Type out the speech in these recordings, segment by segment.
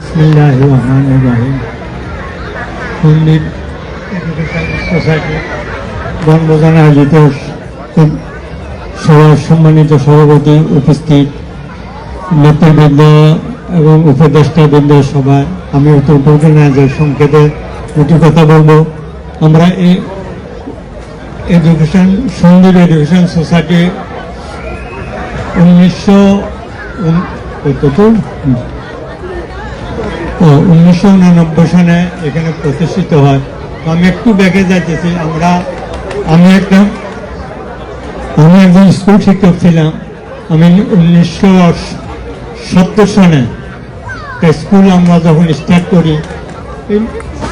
বিসমিল্লাহ রহমান রাহিম পণ্ডিত এডুকেশন সোসাইটি বনবোধন আয়োজিত সভার সম্মানিত সভাপতি উপস্থিত নেতৃবৃন্দ এবং উপদেষ্টাবৃন্দ সভায় আমি উত্তর পূর্বনাজের সংক্ষেপে দুটি কথা বলব আমরা এই এডুকেশন সন্দীপ এডুকেশন সোসাইটি উনিশশো উন- কত? উনিশশো উননব্বই সনে এখানে প্রতিষ্ঠিত হয়। তো আমি একটু ব্যাগে যাইতেছি, আমরা, আমি একদম, আমি একজন স্কুল শিক্ষক ছিলাম। আমি উনিশশো সত্তর সনে স্কুল আমরা যখন স্টার্ট করি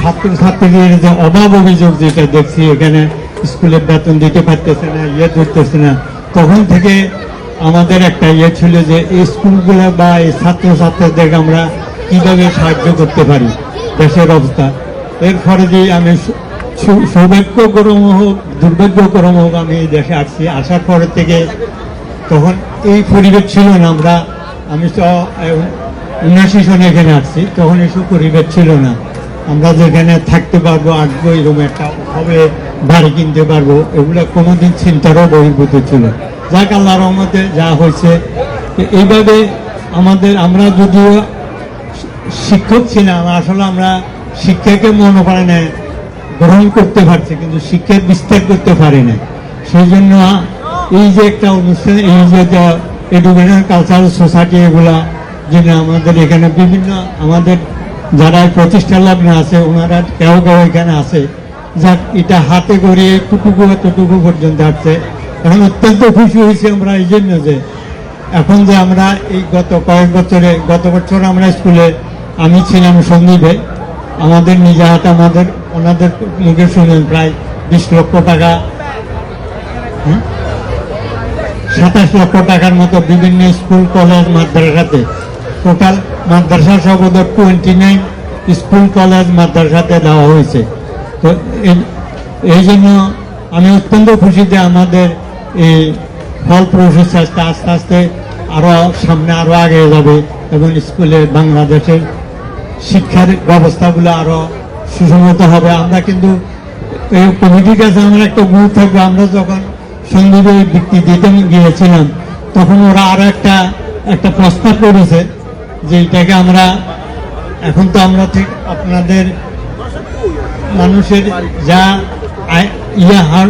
ছাত্রছাত্রীদের যে অভাব অভিযোগ যেটা দেখছি, এখানে স্কুলের বেতন দিতে পারতেছে না ইয়ে ধরতেছে না। তখন থেকে আমাদের একটা ইয়ে ছিল যে, এই স্কুলগুলো বা এই ছাত্রছাত্রীদেরকে আমরা কীভাবে সাহায্য করতে পারি? দেশের অবস্থা। এর ফলে যে আমি সৌভাগ্যক্রম হোক, দুর্ভাগ্যক্রম হোক, আমি এই দেশে আসছি। আসার পরে থেকে তখন এই পরিবেশ ছিল না আমরা। আমি উনাশি সনে এখানে আসছি। তখন এসব পরিবেশ ছিল না। আমরা যেখানে থাকতে পারব, আসব, এরকম একটা হবে বাড়ি কিনতে পারব, এগুলো কোনোদিন চিন্তারও বহির্ভূত ছিল যাক আল্লাহ রহমতে যা হয়েছে। এইভাবে আমাদের, আমরা যদিও শিক্ষক ছিলাম, আসলে আমরা শিক্ষাকে মনোপ্রাণে গ্রহণ করতে পারছি, কিন্তু শিক্ষার বিস্তার করতে পারি না সেই জন্য এই যে একটা অনুষ্ঠান, এই যে এডুকেশন কালচারাল সোসাইটি এগুলা যেটা আমাদের এখানে বিভিন্ন, আমাদের যারা প্রতিষ্ঠা লগ্নে আছে, ওনারা কেউ কেউ এখানে আছে, যাক, এটা হাতে করে টুকুকু এতটুকু পর্যন্ত আসছে। এখন অত্যন্ত খুশি হয়েছি আমরা এই জন্য যে, এখন যে আমরা এই গত কয়েক বছরে, গত বছর আমরা স্কুলে আমি ছিলাম সন্দীপে আমাদের নিজে হাতে আমাদের, ওনাদের মুখে শুনেন প্রায় বিশ লক্ষ টাকা। সাতাশ লক্ষ টাকার মতো বিভিন্ন স্কুল, কলেজ, মাদ্রাসাতে। টোটাল মাদ্রাসা সহ টোয়েন্টি নাইন স্কুল, কলেজ, মাদ্রাসাতে দেওয়া হয়েছে। তো এই- জন্য আমি অত্যন্ত খুশি যে আমাদের এই ফল প্রসেসটা আস্তে আস্তে আরও সামনে আরও আগে যাবে এবং স্কুলে বাংলাদেশের শিক্ষার ব্যবস্থাগুলো আরও সুসংহত হবে। আমরা কিন্তু কমিটির কাছে আমার একটা গুরু থাকবে। আমরা যখন সন্দীপে বৃত্তি দিতে গিয়েছিলাম, তখন ওরা আরও একটা একটা প্রস্তাব করেছে যে এটাকে আমরা, এখন তো আমরা ঠিক আপনাদের মানুষের যা ইয়ে হার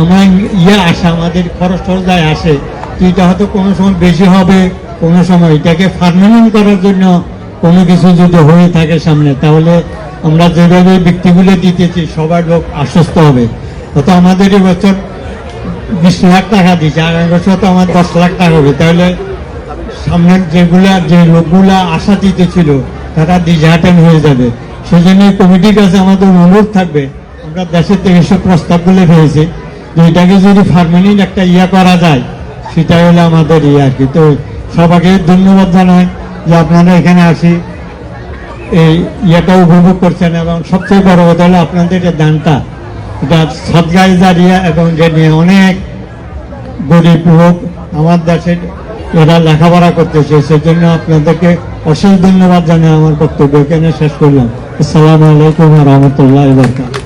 আমার ইয়ে আসে, আমাদের খরচ যায় আসে, তো এটা হয়তো কোনো সময় বেশি হবে, কোনো সময় এটাকে পারমানেন্ট করার জন্য কোনো কিছু যদি হয়ে থাকে সামনে, তাহলে আমরা যেভাবে ব্যক্তিগুলো দিতেছি সবার লোক আশ্বস্ত হবে। হয়তো আমাদের এবছর বিশ লাখ টাকা দিচ্ছে আগামী বছর তো আমার দশ লাখ টাকা হবে। তাহলে সামনের যেগুলা, যে লোকগুলা আশা দিতে ছিল তারা দিশাহাটান হয়ে যাবে। সেই জন্য কমিটির কাছে আমাদের অনুরোধ থাকবে, আমরা দেশের থেকে সব প্রস্তাবগুলো পেয়েছি, যে এটাকে যদি পারমানেন্ট একটা ইয়া করা যায় সেটাই হলো আমাদের ইয়ে আর কি। তো সবাইকে ধন্যবাদ জানাই। যে আপনারা এখানে আসি, এই ইয়েটা উপভোগ করছেন এবং সবচেয়ে বড় কথা হলো আপনাদের যে দানটা, এটা সদগাই জারিয়া এবং যে নিয়ে অনেক গরিব লোক আমার দেশের এরা লেখাপড়া করতেছে, সেজন্য আপনাদেরকে অশেষ ধন্যবাদ জানিয়ে আমার বক্তব্য এখানে শেষ করলাম। আসসালামু আলাইকুম রহমতুল্লাহ বরকাত